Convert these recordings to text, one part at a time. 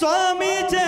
Swami J.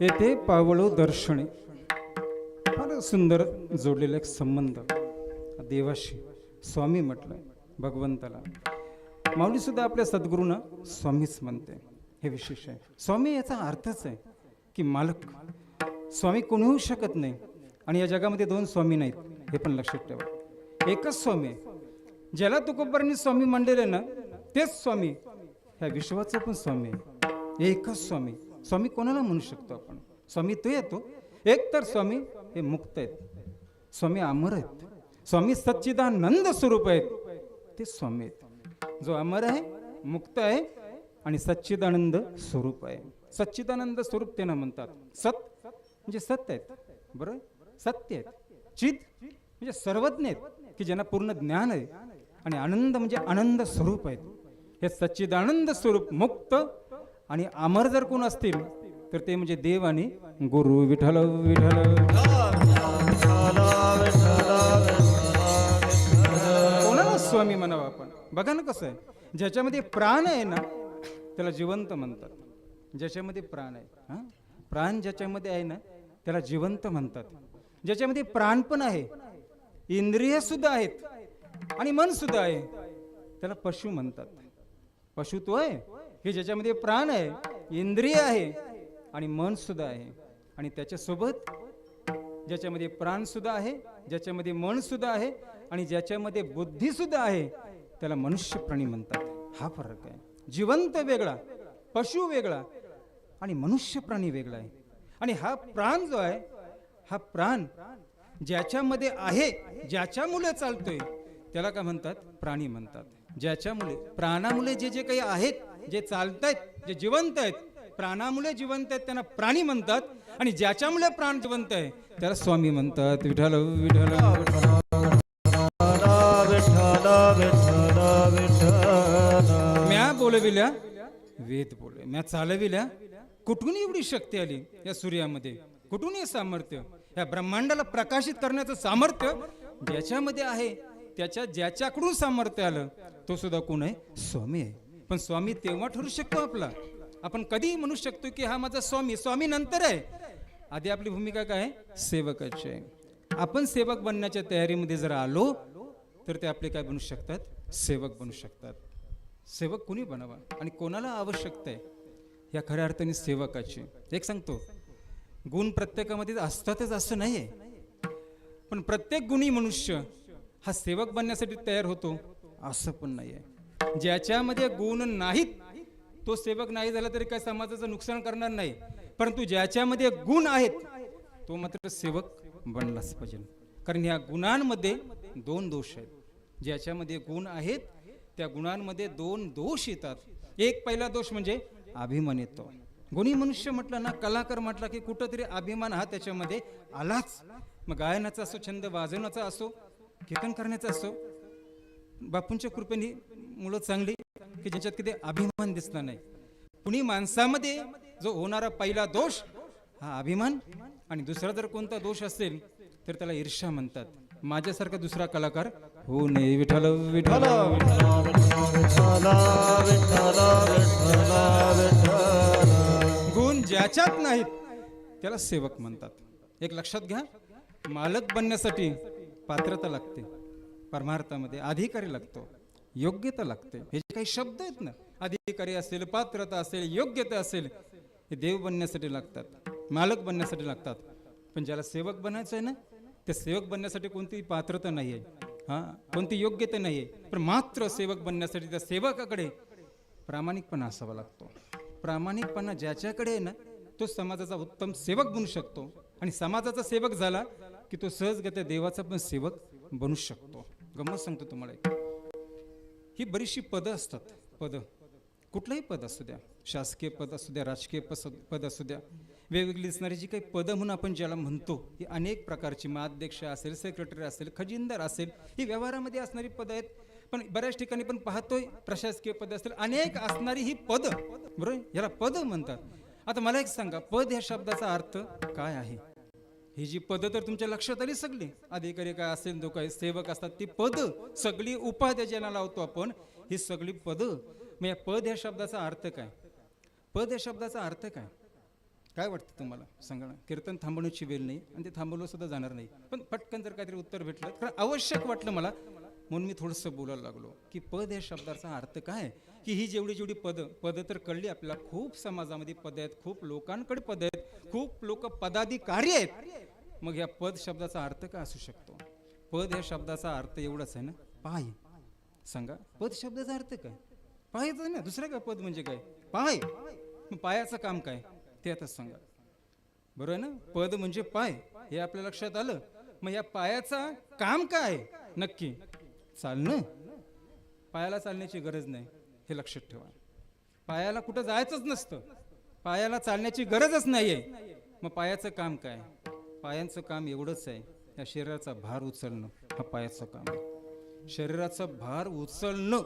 येथे पावळो दर्शने. फार सुंदर जोडलेला एक संबंध. देवाशी स्वामी म्हटलं भगवंताला. माऊलीसुद्धा आपल्या सद्गुरूंना स्वामीच म्हणते. हे विशेष आहे. स्वामी याचा अर्थच आहे की मालक. स्वामी कोणी होऊ शकत नाही आणि या जगामध्ये दोन स्वामी नाहीत हे पण लक्षात ठेवा. एकच स्वामी आहे. ज्याला तुकोबरांनी स्वामी मांडलेले ना तेच स्वामी. ह्या विश्वाचं पण स्वामी आहे. एकच स्वामी. स्वामी कोणाला म्हणू शकतो आपण? स्वामी तो येतो. एक तर स्वामी हे मुक्त आहेत. स्वामी अमर आहेत. स्वामी सच्चिदानंद स्वरूप आहेत. ते स्वामी आहेत. जो अमर आहे मुक्त आहे आणि सच्चिदानंद स्वरूप आहे. सच्चिदानंद स्वरूप त्यांना म्हणतात. सत म्हणजे सत्य आहेत. बरोबर? सत्य आहेत. चित म्हणजे सर्वज्ञ आहेत की ज्यांना पूर्ण ज्ञान आहे. आणि आनंद म्हणजे आनंद स्वरूप आहेत. हे सच्चिदानंद स्वरूप मुक्त आणि अमर जर कोण असतील तर ते म्हणजे देव आणि गुरु. विठ्ठल विठ्ठल. कोणाला स्वामी म्हणावं आपण? बघा ना कसं आहे. ज्याच्यामध्ये प्राण आहे ना त्याला जिवंत म्हणतात. ज्याच्यामध्ये प्राण आहे हां? प्राण ज्याच्यामध्ये आहे ना त्याला जिवंत म्हणतात. ज्याच्यामध्ये प्राण पण आहे इंद्रिय सुद्धा आहेत आणि मन सुद्धा आहे त्याला पशु म्हणतात. पशु तो आहे. की ज्याच्यामध्ये प्राण आहे इंद्रिय आहे आणि मन सुद्धा आहे. आणि त्याच्यासोबत ज्याच्यामध्ये प्राण सुद्धा आहे ज्याच्यामध्ये मन सुद्धा आहे आणि ज्याच्यामध्ये बुद्धी सुद्धा आहे त्याला मनुष्य प्राणी म्हणतात. हा फरक आहे. जिवंत वेगळा पशु वेगळा आणि मनुष्य प्राणी वेगळा आहे. आणि हा प्राण जो आहे हा प्राण ज्याच्यामध्ये आहे ज्याच्यामुळे चालतोय त्याला काय म्हणतात? प्राणी म्हणतात. ज्याच्यामुळे प्राणामुळे जे जे काही आहेत जे चालत आहेत जे जिवंत आहेत प्राणामुळे जिवंत आहेत त्यांना प्राणी म्हणतात. आणि ज्याच्यामुळे प्राण जिवंत आहे त्याला स्वामी म्हणतात. विठ्ठल विठ्ठल. म्या बोलविल्या वेद बोल म्या चालविल्या कुठून एवढी शक्ती आली या सूर्यामध्ये? कुठून हे सामर्थ्य? या ब्रह्मांडाला प्रकाशित करण्याचं सामर्थ्य ज्याच्यामध्ये आहे त्याच्या ज्याच्याकडून सामर्थ्य आलं तो सुद्धा कोण आहे? स्वामी आहे. पण स्वामी तेव्हा ठरू शकतो आपला. आपण कधीही म्हणू शकतो की हा माझा स्वामी स्वामी नंतर आहे. आधी आपली भूमिका काय आहे? सेवकाची आहे. आपण सेवक बनण्याच्या तयारीमध्ये जर आलो तर ते आपले काय बनू शकतात? सेवक बनू शकतात. सेवक कुणी बनावा? आणि कोणाला आवश्यकता आहे या खऱ्या अर्थाने सेवकाची. एक सांगतो गुण प्रत्येकामध्ये असतातच असं नाही आहे पण प्रत्येक गुणी मनुष्य हा सेवक बनण्यासाठी तयार होतो असं पण नाही आहे ज्याच्यामध्ये गुण नाहीत तो सेवक नाही झाला तरी काय समाजाचं नुकसान करणार नाही. परंतु ज्याच्यामध्ये गुण आहेत तो मात्र सेवक बनलाच पाहिजे. कारण ह्या गुणांमध्ये दोन दोष आहेत. ज्याच्यामध्ये गुण आहेत त्या गुणांमध्ये दोन दोष येतात. एक पहिला दोष म्हणजे अभिमान येतो. गुणी मनुष्य म्हटलं ना कलाकार म्हटला की कुठंतरी अभिमान हा त्याच्यामध्ये आलाच. मग गायनाचा असो छंद वाजवण्याचा असो कीर्तन करण्याचा असो बापूंच्या कृपेने मुलं चांगली की ज्याच्यात किती अभिमान दिसला नाही. कुणी माणसामध्ये जो होणारा पहिला दोष हा अभिमान आणि दुसरा जर कोणता दोष असेल तर त्याला ईर्षा म्हणतात. माझ्यासारखा दुसरा कलाकार हो नये. विठ्ठल विठ्ठल. गुण ज्याच्यात नाहीत त्याला सेवक म्हणतात. एक लक्षात घ्या मालक बनण्यासाठी पात्रता लागते. परमार्थामध्ये अधिकारी लागतो. योग्यता लागते. हे जे काही शब्द आहेत ना अधिकारी असेल पात्रता असेल योग्यता असेल हे देव बनण्यासाठी लागतात मालक बनण्यासाठी लागतात. पण ज्याला सेवक बनायचं आहे ना त्या सेवक बनण्यासाठी कोणती पात्रता नाही आहे हा कोणती योग्यता नाही आहे पण मात्र सेवक बनण्यासाठी त्या सेवकाकडे प्रामाणिकपणा असावा लागतो. प्रामाणिकपणा ज्याच्याकडे आहे ना तो समाजाचा उत्तम सेवक बनू शकतो. आणि समाजाचा सेवक झाला की तो सहजगत्या देवाचा पण सेवक बनू शकतो. गमत सांगतो तुम्हाला एक. ही बरीचशी पदं असतात. पदं. कुठलंही पद असू द्या. शासकीय पद असू द्या राजकीय पद असू द्या. वेगवेगळी दिसणारी जी काही पदं म्हणून आपण ज्याला म्हणतो ही अनेक प्रकारची मग अध्यक्ष असेल सेक्रेटरी असेल खजिनदार असेल ही व्यवहारामध्ये असणारी पदं आहेत. पण बऱ्याच ठिकाणी पण पाहतोय प्रशासकीय पद असतील अनेक असणारी ही पद. बरोबर? याला पद म्हणतात. आता मला एक सांगा पद या शब्दाचा अर्थ काय आहे? ही जी पद तर तुमच्या लक्षात आली सगळी? अधिकारी काय असेल जो काही सेवक असतात ती पद सगळी उपाध्या ज्यांना लावतो आपण ही सगळी पद. मग या पद या शब्दाचा अर्थ काय? पद या शब्दाचा अर्थ काय? काय वाटतं तुम्हाला? सांगा ना. कीर्तन थांबवण्याची वेळ नाही आणि ते थांबवलं सुद्धा जाणार नाही. पण पटकन जर काहीतरी उत्तर भेटलं तर आवश्यक वाटलं मला म्हणून मी थोडंसं बोलायला लागलो. की पद या शब्दाचा अर्थ काय? की ही जेवढी जेवढी पद पद तर कळली आपल्याला. खूप समाजामध्ये पद आहेत खूप लोकांकडे पद आहेत. खूप लोक पदाधिकारी आहेत. मग या पद शब्दाचा अर्थ काय असू शकतो? पद या शब्दाचा अर्थ एवढाच आहे ना? पाय. सांगा. पद शब्दाचा अर्थ काय? पायच ना? दुसरं काय पद म्हणजे काय? पाय. मग पायाचं काम काय? ते आता सांगा. बरोबर आहे ना? पद म्हणजे पाय. हे आपल्या लक्षात आलं? मग या पायाचा काम काय? नक्की. चालणं? पायाला चालण्याची गरज नाही. हे लक्षात ठेवा. पायाला कुठं जायचंच नसतं. पायाला चालण्याची गरजच नाही आहे मग पायाचं काम काय? पायांचं काम एवढंच आहे. या शरीराचा भार उचलणं हा पायाचं काम आहे. शरीराचा भार उचलणं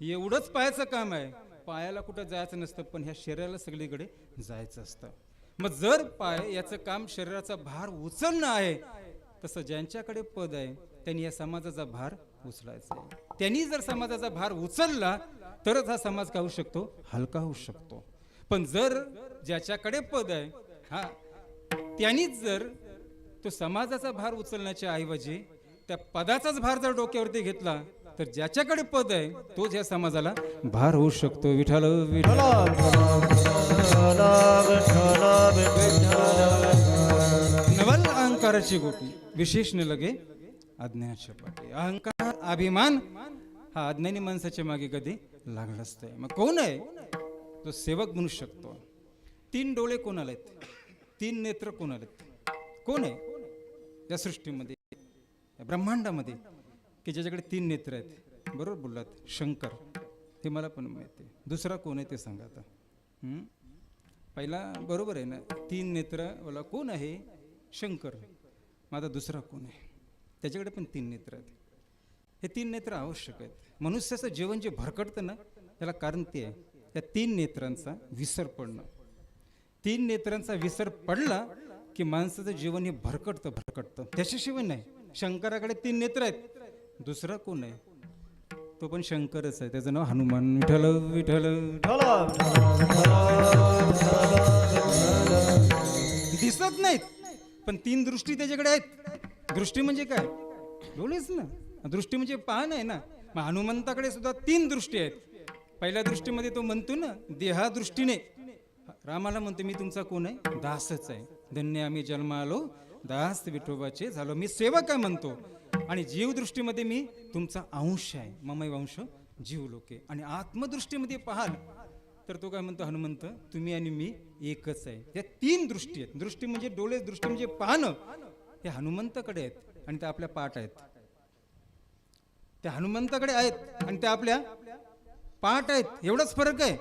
एवढंच पायाचं काम आहे. पायाला कुठं जायचं नसतं पण ह्या शरीराला सगळीकडे जायचं असतं. मग जर पाय याचं काम शरीराचा भार उचलणं आहे तसं ज्यांच्याकडे पद आहे त्यांनी या समाजाचा भार उचलायचा आहे. त्यांनी जर समाजाचा भार उचलला तरच हा समाज का होऊ शकतो? हलका होऊ शकतो. पण जर ज्याच्याकडे पद आहे हा त्यांनीच जर तो समाजाचा भार उचलण्याच्या ऐवजी त्या पदाचाच भार जर डोक्यावरती घेतला तर ज्याच्याकडे पद आहे तोच या समाजाला भार होऊ शकतो. विठाल विठाल नवल अहंकाराची गोटी विशेष न लगे अज्ञानाच्या पाठी अहंकार अभिमान हा अज्ञानी माणसाच्या मागे कधी लागलाच नाही. मग कोण आहे? तो सेवक म्हणू शकतो. तीन डोळे कोणाला आहेत? तीन नेत्र कोणाला आहेत? कोण आहे? या सृष्टीमध्ये या ब्रह्मांडामध्ये की ज्याच्याकडे तीन नेत्र आहेत? बरोबर बोललात शंकर. हे मला पण माहिती आहे. दुसरा कोण आहे ते सांगा आता. पहिला बरोबर आहे ना तीन नेत्र वाला कोण आहे? शंकर. माझा दुसरा कोण आहे? त्याच्याकडे पण तीन नेत्र आहेत. हे तीन नेत्र आवश्यक आहेत. मनुष्याचं जीवन जे भरकटतं ना त्याला कारण ते आहे. त्या तीन नेत्रांचा विसर पडणं. तीन नेत्रांचा विसर पडला की माणसाचं जीवन हे भरकटतं भरकटतं. त्याच्याशिवाय नाही. शंकराकडे तीन नेत्र आहेत. दुसरा कोण आहे? तो पण शंकरच आहे. त्याचं नाव हनुमान विठ्ठल विठ्ठल दिसत नाहीत. पण तीन दृष्टी त्याच्याकडे आहेत. दृष्टी म्हणजे काय? डोळेच ना. दृष्टी म्हणजे पाहण आहे ना. मग हनुमंताकडे सुद्धा तीन दृष्टी आहेत. पहिल्या दृष्टीमध्ये तो म्हणतो ना देहा दृष्टीने रामाला म्हणतो मी तुमचा कोण आहे? दासच आहे. धन्य आम्ही जन्म आलो दास विठोबाचे झालो. मी सेवक आहे म्हणतो. आणि जीवदृष्टीमध्ये मी तुमचा अंश आहे. ममय वंश जीव लोके. आणि आत्मदृष्टीमध्ये पाहाल. तर तो काय म्हणतो हनुमंत तुम्ही आणि मी एकच आहे. या तीन दृष्टी आहेत. दृष्टी म्हणजे डोळे दृष्टी म्हणजे पाहणं हे हनुमंताकडे आहेत आणि त्या आपल्या पाठ आहेत. त्या हनुमंताकडे आहेत आणि त्या आपल्या पाठ आहेत एवढाच फरक आहे.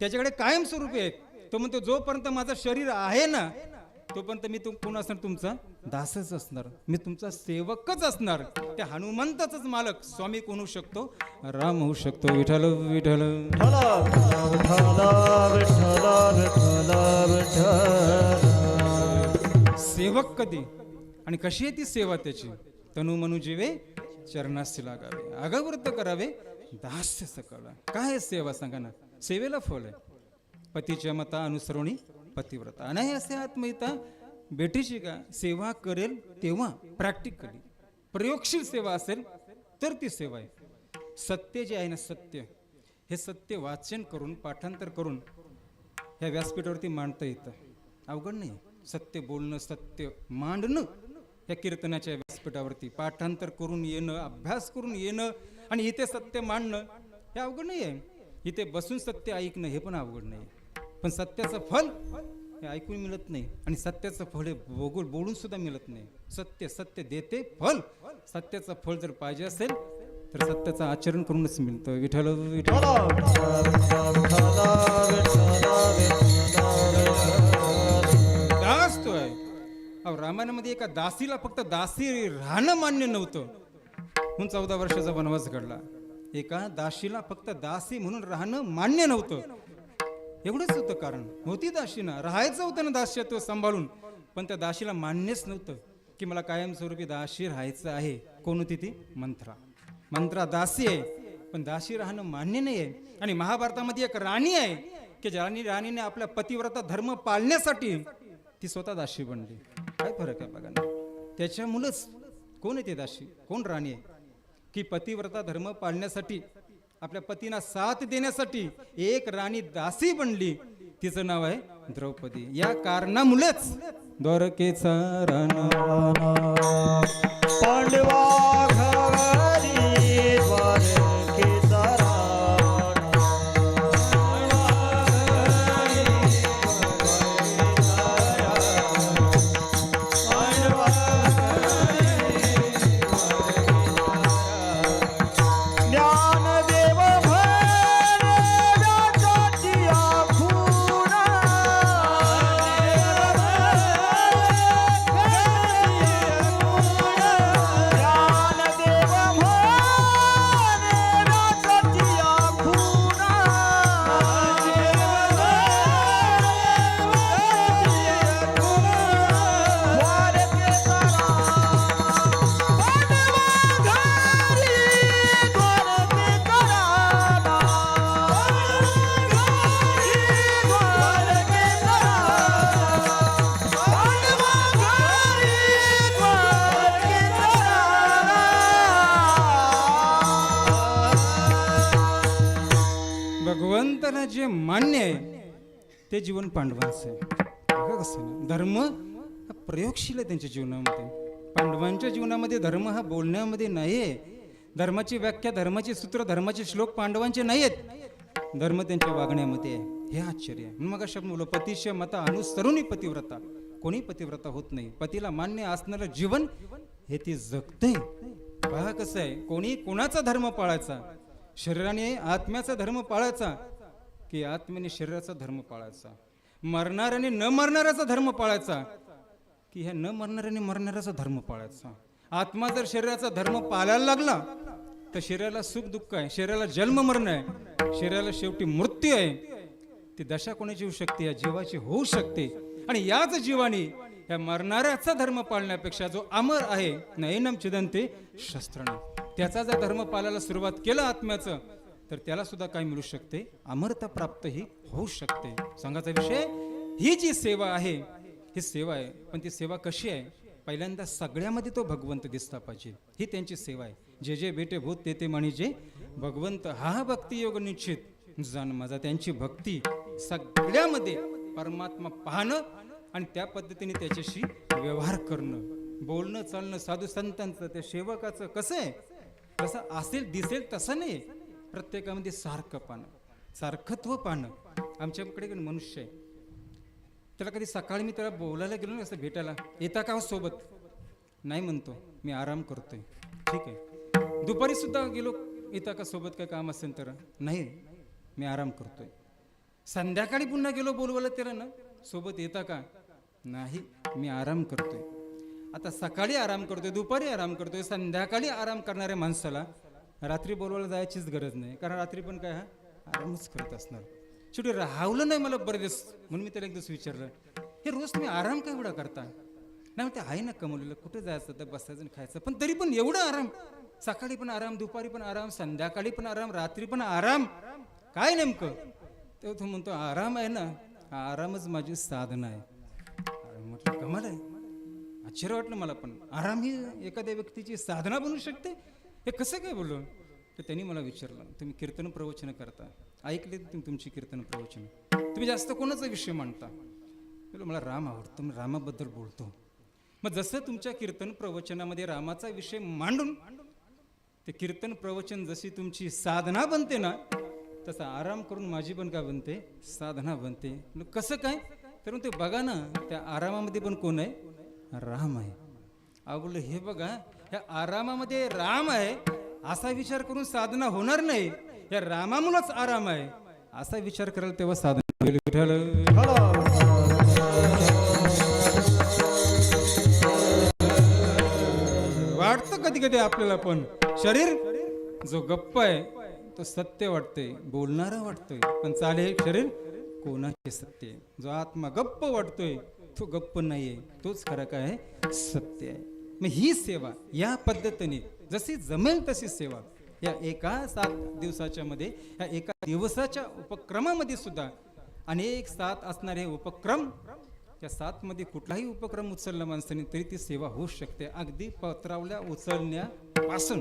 त्याच्याकडे कायम स्वरूपी आहेत. तो म्हणतो जोपर्यंत माझं शरीर आहे ना तोपर्यंत मी तुम कोण असणार तुमचा? दासच असणार. मी तुमचा सेवकच असणार. त्या हनुमंताचाच मालक. स्वामी कोण होऊ शकतो? राम होऊ शकतो. विठ्ठल विठ्ठल. सेवक कधी? आणि कशी आहे ती सेवा त्याची? तनु मनु जीवे चरणास लागावे. अगव्रत करावे. दास्य सकळ काय आहे सेवा सांगा ना सेवेला फळ आहे पतीच्या मता अनुसरणी पतिव्रता अनायासे आत्महिता बेटीची का सेवा करेल तेव्हा प्रॅक्टिकली प्रयोगशील सेवा असेल तर ती सेवा आहे सत्य जे आहे ना सत्य हे सत्य वाचन करून पाठांतर करून ह्या व्यासपीठावरती मांडता येतं अवघड नाही सत्य बोलणं सत्य मांडणं ह्या कीर्तनाच्या व्यासपीठावरती पाठांतर करून येणं अभ्यास करून येणं आणि इथे सत्य मांडणं हे अवघड नाही आहे. इथे बसून सत्य ऐकणं हे पण अवघड नाही. पण सत्याचं फल हे ऐकून मिळत नाही. आणि सत्याचं फळ हे बोगून बोलून सुद्धा मिळत नाही. सत्य सत्य देते फल. सत्याचं फळ जर पाहिजे असेल तर सत्याचं आचरण करूनच मिळतं. विठ्ठल विठ्ठल. दास तो आहे. अहो रामायणामध्ये एका दासीला फक्त दासी राहणं मान्य नव्हतं. म्हणून चौदा वर्षाचा वनवास घडला. एका दाशीला फक्त दासी म्हणून राहणं मान्य नव्हतं. एवढंच होतं कारण. होती दाशी ना. राहायचं होतं ना दास्यत्व सांभाळून. पण त्या दाशीला मान्यच नव्हतं की मला कायमस्वरूपी दाशी राहायचं आहे. कोण होती ती? मंत्रा. मंत्रा दासी आहे. पण दासी राहणं मान्य नाही आहे आणि महाभारतामध्ये एक राणी आहे की ज्या राणी राणीने आपल्या पतिव्रता धर्म पाळण्यासाठी ती स्वतः दाशी बनली. काय फरक आहे बघा त्याच्यामुळंच कोण आहे ते दाशी? कोण राणी आहे? की पतिव्रता धर्म पाळण्यासाठी आपल्या पतींना साथ देण्यासाठी एक राणी दासी बनली. तिचं नाव आहे द्रौपदी. या कारणामुळेच द्वारकेचा राणा. पांडवा जीवन पांडवांचं आहे. कसं धर्म हा प्रयोगशील आहे त्यांच्या जीवनामध्ये. पांडवांच्या जीवनामध्ये धर्म हा बोलण्यामध्ये नाही आहे. धर्माची व्याख्या धर्माची सूत्र धर्माचे श्लोक पांडवांचे नाही आहेत. धर्म त्यांच्या वागण्यामध्ये आहे. हे आश्चर्य आहे. मग अशा मुलं पतिशय मता अनुसरूनही पतिव्रता. कोणी पतिव्रता होत नाही. पतीला मान्य असणारं जीवन हे ती जगते पहा कसं आहे कोणी कोणाचा धर्म पाळायचा? शरीराने आत्म्याचा धर्म पाळायचा? की आत्म्याने शरीराचा धर्म पाळायचा. मरणाऱ्याने न मरणाऱ्याचा धर्म पाळायचा. की ह्या न मरणाऱ्याने मरणाऱ्याचा धर्म पाळायचा. आत्मा जर शरीराचा धर्म पाळायला लागला तर शरीराला सुख दुःख आहे शरीराला जन्म मरण आहे शरीराला शेवटी मृत्यू आहे. ती दशा कोणाची होऊ शकते? या जीवाची होऊ शकते. आणि याच जीवाने या मरणाऱ्याचा धर्म पाळण्यापेक्षा जो अमर आहे नयनम चिदंते शस्त्राने. त्याचा जर धर्म पाळायला सुरुवात केलं आत्म्याचं तर त्याला सुद्धा काय मिळू शकते? अमरता प्राप्त ही होऊ शकते. सांगायचा विषय? ही जी सेवा आहे ही सेवा आहे पण ती सेवा कशी आहे? पहिल्यांदा सगळ्यामध्ये तो भगवंत दिसला पाहिजे. ही त्यांची सेवा आहे. जे जे बेटे भूत ते ते म्हणजे भगवंत हा भक्ती योग निश्चित. जाण माझा त्यांची भक्ती सगळ्यामध्ये परमात्मा पाहणं आणि त्या पद्धतीने त्याच्याशी व्यवहार करणं. बोलणं चालणं साधू संतांचं त्या सेवकाचं कसं आहे? कसं असेल दिसेल तसं नाही. प्रत्येकामध्ये सारखं पाहणं सारखत्व पाहणं आमच्याकडे मनुष्य आहे. त्याला कधी सकाळी मी त्याला बोलायला गेलो ना असं भेटायला. येता का हो सोबत? नाही म्हणतो. मी आराम करतोय. ठीक आहे. दुपारी सुद्धा गेलो. येता का सोबत काय काम असेल तर? नाही. मी आराम करतोय. संध्याकाळी पुन्हा गेलो बोलवायला त्याला ना? सोबत येता का? नाही. मी आराम करतोय. आता सकाळी आराम करतोय दुपारी आराम करतोय संध्याकाळी आराम करणाऱ्या माणसाला रात्री बोलवायला जायचीच गरज नाही. कारण रात्री पण काय हा? आरामच करत असणार. शेवटी राहवलं नाही मला बरे दिवस म्हणून मी त्याला एक दिवस विचारलं हे रोज तुम्ही आराम काय एवढा करता? नाही ते आहे ना कमवलेलं कुठे जायचं तर बसायचं आणि खायचं. पण तरी पण एवढं आराम. सकाळी पण आराम दुपारी पण आराम संध्याकाळी पण आराम रात्री पण आराम. काय नेमकं? तेव्हा तो म्हणतो आराम आहे ना आरामच माझी साधना आहे. म्हटलं कमाल आहे. आश्चर्य वाटलं मला पण. आराम ही एखाद्या व्यक्तीची साधना बनू शकते हे कसं काय बोलून? तर त्यांनी मला विचारलं तुम्ही कीर्तन प्रवचन करता. ऐकले तुम्ही तुमची कीर्तन प्रवचन. तुम्ही जास्त कोणाचा विषय मांडता? बोलो मला राम आवडतो मी रामाबद्दल बोलतो. मग जसं तुमच्या कीर्तन प्रवचनामध्ये रामाचा विषय मांडून ते कीर्तन प्रवचन जशी तुमची साधना बनते ना तसा आराम करून माझी पण काय बनते? साधना बनते. कसं काय? तर ते बघा ना त्या आरामामध्ये पण कोण आहे? राम आहे. अगोल हे बघा ह्या आरामामध्ये राम आहे असा विचार करून साधना होणार नाही. या रामामुळंच आराम आहे असा विचार कराल तेव्हा साधना होईल. विठ्ठल. वाटतं कधी कधी आपल्याला पण. शरीर जो गप्प आहे तो सत्य वाटतंय. बोलणारा वाटतोय. पण चाले शरीर कोणाचे सत्य आहे? जो आत्मा गप्प वाटतोय तो गप्प नाहीये. तोच खरं काय आहे? सत्य आहे. मग ही सेवा या पद्धतीने जशी जमेल तशी सेवा या एका सात दिवसाच्या मध्ये या एका दिवसाच्या उपक्रमामध्ये सुद्धा अनेक सात असणारे उपक्रम त्या सातमध्ये कुठलाही उपक्रम उचलला माणसाने तरी ती सेवा होऊ शकते. अगदी पत्रावल्या उचलण्यापासून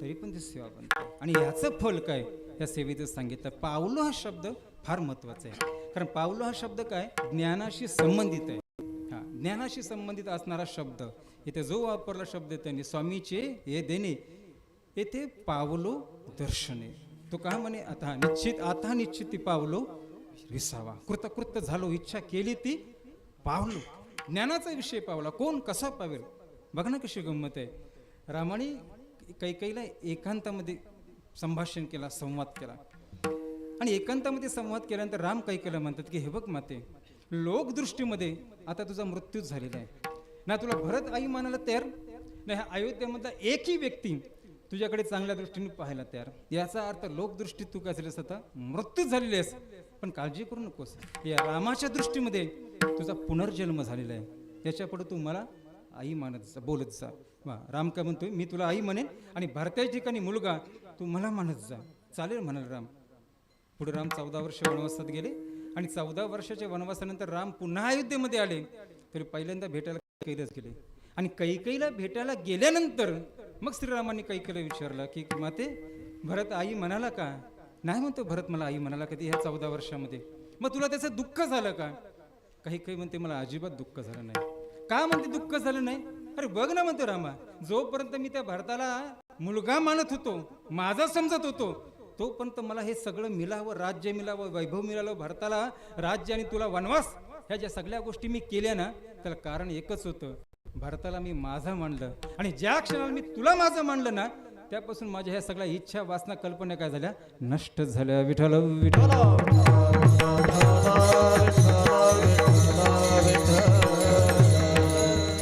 तरी पण ती सेवा बनते. आणि याचं फल काय? या सेवेचं सांगितलं. पावलो हा शब्द फार महत्त्वाचा आहे. कारण पावलो हा शब्द काय? ज्ञानाशी संबंधित आहे. हा ज्ञानाशी संबंधित असणारा शब्द इथे जो वापरला शब्द त्यांनी स्वामीचे हे देणे येथे पावलो दर्शने. तो का म्हणे आता निश्चित आता निश्चित ती पावलो विसावा कृतकृत झालो इच्छा केली ती पावलो. ज्ञानाचा विषय पावला. कोण? कसा पावेल? बघ ना कशी गंमत आहे. रामाने कैकईला एकांतामध्ये संभाषण केला संवाद केला. आणि एकांतामध्ये संवाद केल्यानंतर राम कैकेला म्हणतात की हे बघ माते लोकदृष्टीमध्ये आता तुझा मृत्यूच झालेला आहे. ना तुला भरत आई मानायला तयार? नाही अयोध्येमधला एकही व्यक्ती तुझ्याकडे चांगल्या दृष्टीने पाहायला तयार? याचा अर्थ लोकदृष्टीत तू काय झालीस आता? मृत्यू झालेली आहेस. पण काळजी करू नकोस. या रामाच्या दृष्टीमध्ये तुझा पुनर्जन्म झालेला आहे. त्याच्यापुढे तू मला आई मानत जा बोलत जा. वा राम काय म्हणतोय? मी तुला आई म्हणेन आणि भारताच्या ठिकाणी मुलगा तू मला मानत जा. चालेल म्हणाल राम. पुढे राम चौदा वर्ष वनवासात गेले आणि चौदा वर्षाच्या वनवासानंतर राम पुन्हा अयोध्येमध्ये आले. तरी पहिल्यांदा भेटायला कैलाच गेले आणि कैकईला भेटायला गेल्यानंतर मग श्रीरामांनी कैकेला विचारलं की माते भरत आई म्हणाला का? नाही म्हणतो भरत मला आई म्हणाला कधी ह्या चौदा वर्षामध्ये. मग तुला त्याचं दुःख झालं का? काही काही म्हणते मला अजिबात दुःख झालं नाही. का म्हणते दुःख झालं नाही? अरे बघ ना म्हणतो रामा जोपर्यंत मी त्या भारताला मुलगा मानत होतो माझा समजत होतो तोपर्यंत मला हे सगळं मिलावं राज्य मिलावं वैभव मिळालं भारताला राज्य आणि तुला वनवास ह्या ज्या सगळ्या गोष्टी मी केल्या ना त्याला कारण एकच होतं. भारताला मी माझं मानलं. आणि ज्या क्षणाला मी तुला माझं मानलं ना त्यापासून माझ्या ह्या सगळ्या इच्छा वासना कल्पना काय झाल्या? नष्ट झाल्या. विठ्ठल विठ्ठल.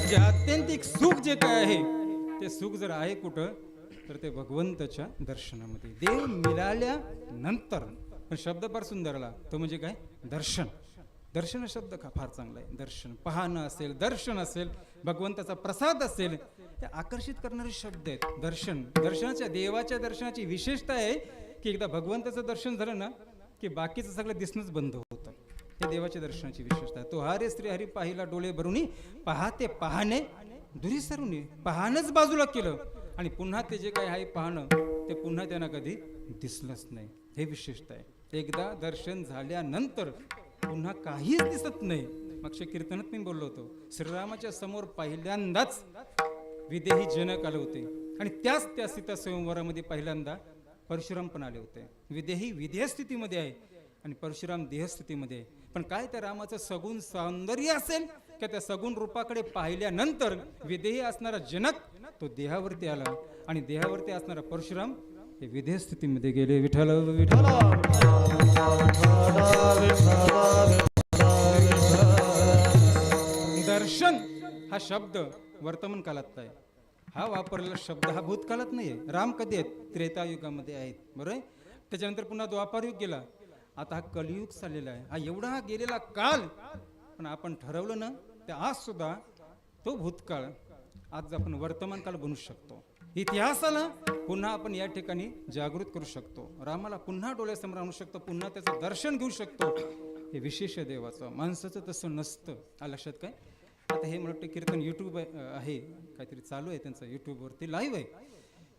जे आत्यंतिक सुख जे काय आहे ते सुख जर आहे कुठं तर ते भगवंताच्या दर्शनामध्ये. देव मिळाल्यानंतर पण शब्द फार सुंदरला तो म्हणजे काय? दर्शन. दर्शन शब्द का फार चांगला आहे. दर्शन पाहणं असेल दर्शन असेल भगवंताचा प्रसाद असेल हे आकर्षित करणारे शब्द आहेत. दर्शन दर्शनाच्या देवाच्या दर्शनाची विशेषता आहे की एकदा भगवंताचं दर्शन झालं ना की बाकीचं सगळं दिसणंच बंद होतं. हे देवाच्या दर्शनाची विशेषता आहे. तो हरे श्री हरी पाहिला डोळे भरूनी पाहते पाहणे दुरी सरुनी पाहणंच बाजूला केलं. आणि पुन्हा ते जे काही आहे पाहणं ते पुन्हा त्यांना कधी दिसलंच नाही. हे विशेषता आहे. एकदा दर्शन झाल्यानंतर पुन्हा काहीच दिसत नाही. मागच्या कीर्तनात मी बोललो होतो श्रीरामाच्या समोर पहिल्यांदाच विदेही जनक आले होते आणि त्याच त्या सीता स्वयंवरामध्ये पहिल्यांदा परशुराम पण आले होते. विदेही विधेयस्थितीमध्ये आहे आणि परशुराम देहस्थितीमध्ये आहे. पण काय त्या रामाचं सगुण सौंदर्य असेल का त्या सगुण रूपाकडे पाहिल्यानंतर विदेही असणारा जनक तो देहावरती आला आणि देहावरती असणारा परशुराम हे विधेय स्थितीमध्ये गेले. विठ्ठल विठ्ठल. दर्शन हा शब्द वर्तमान काळात आहे. हा वापरलेला शब्द हा भूतकाळात नाही आहे राम कधी आहेत? त्रेतायुगामध्ये आहेत. बरोबर आहे? त्याच्यानंतर पुन्हा द्वापार युग गेला. आता हा कलियुग चाललेला आहे. हा एवढा हा गेलेला काल पण आपण ठरवलं ना तर आज सुद्धा तो भूतकाळ आज आपण वर्तमान काल बनू शकतो. इतिहासाला पुन्हा आपण या ठिकाणी जागृत करू शकतो. रामाला पुन्हा डोळ्यासमोर आणू शकतो पुन्हा त्याचं दर्शन घेऊ शकतो. हे विशेष देवाचं माणसाचं तसं नसतं. आ लक्षात काय? आता हे मला वाटतं कीर्तन यूट्यूब आहे काहीतरी चालू आहे त्यांचं यूट्यूबवरती लाईव्ह आहे.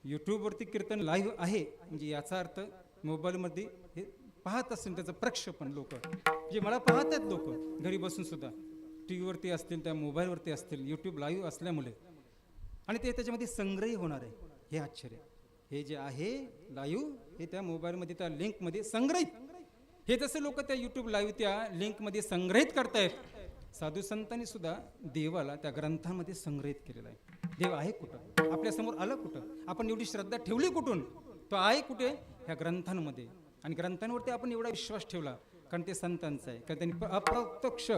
यूट्यूबवरती कीर्तन लाईव्ह आहे. म्हणजे याचा अर्थ मोबाईलमध्ये हे पाहत असेल त्याचं प्रक्षेपण लोक. जे मला पाहत आहेत लोक घरी बसून सुद्धा. टी व्हीवरती असतील त्या मोबाईलवरती असतील यूट्यूब लाईव्ह असल्यामुळे. आणि ते त्याच्यामध्ये संग्रही होणार आहे. हे आश्चर्य. हे जे आहे लाईव्ह हे त्या मोबाईलमध्ये त्या लिंकमध्ये संग्रहित. हे जसं लोक त्या यूट्यूब लाईव्ह त्या लिंकमध्ये संग्रहित करतायत साधू संतांनी सुद्धा देवाला त्या ग्रंथामध्ये संग्रहित केलेला आहे. देव आहे कुठं? आपल्यासमोर आलं कुठं? आपण एवढी श्रद्धा ठेवली कुठून? तो आहे कुठे? ह्या ग्रंथांमध्ये. आणि ग्रंथांवरती आपण एवढा विश्वास ठेवला कारण ते संतांचा आहे. कारण त्यांनी अप्रत्यक्ष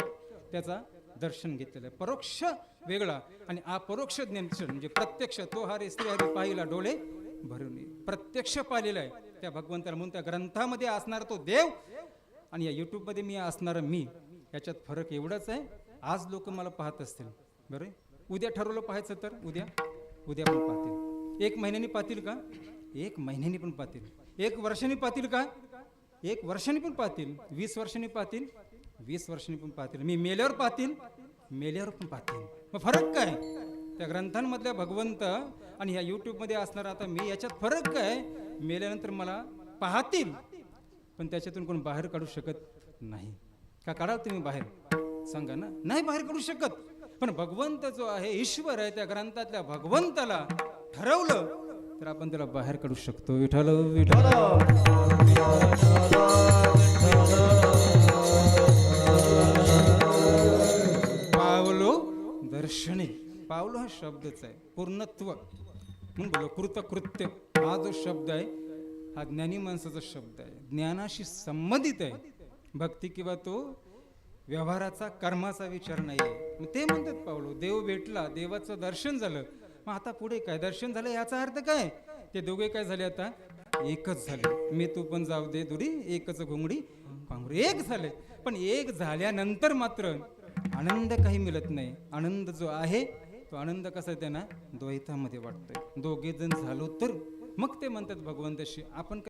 त्याचा दर्शन घेतलेलं आहे. परोक्ष वेगळा आणि अपरोक्ष ज्ञानदर्शन म्हणजे प्रत्यक्ष तो हरे स्त्री हरी पाहिला डोळे भरून प्रत्यक्ष पाहिलेला आहे. त्या भगवंताला म्हणून त्या ग्रंथामध्ये असणारा तो देव आणि या यूट्यूबमध्ये मी असणारा मी. याच्यात फरक एवढाच आहे. आज लोक मला पाहत असतील. बरं आहे? उद्या ठरवलं पाहायचं तर? उद्या? उद्या पण पाहतील. एक महिन्यानी पाहतील का? एक महिन्यानी पण पाहतील. एक वर्षाने पाहतील का? एक वर्षाने पण पाहतील. वीस वर्षांनी पाहतील. वीस वर्षांनी पण पाहतील. मी मेल्यावर पाहतील मेल्यावर पण पाहतील. मग फरक काय? त्या ग्रंथांमधल्या भगवंत आणि ह्या यूट्यूबमध्ये असणार आता मी याच्यात फरक काय? मेल्यानंतर मला पाहतील पण त्याच्यातून कोण बाहेर काढू शकत नाही. का काढाल तुम्ही बाहेर? सांगा ना. नाही बाहेर काढू शकत. पण भगवंत जो आहे ईश्वर आहे त्या ग्रंथातल्या भगवंताला ठरवलं तर आपण त्याला बाहेर काढू शकतो. विठाल विठाल क्षणे. पावलं हा शब्दच आहे. पूर्णत्व. म्हणून बोलो कृतकृत्य. हा जो शब्द आहे हा ज्ञानी माणसाचा शब्द आहे. ज्ञानाशी संबंधित आहे. भक्ती किंवा तो व्यवहाराचा कर्माचा विचार नाही आहे मग ते म्हणतात पावलो देव भेटला देवाचं दर्शन झालं. मग आता पुढे काय? दर्शन झालं याचा अर्थ काय? ते दोघे काय झाले आता? एकच झाले. मी तू पण जाऊ दे दुरी एकच घोंगडी एक झाले. पण एक झाल्यानंतर मात्र आनंद काही मिळत नाही. आनंद जो आहे तो आनंद कसा त्यांना? द्वैतामध्ये वाटतोय. दोघे जण झालो तर? मग ते म्हणतात भगवंताशी आपण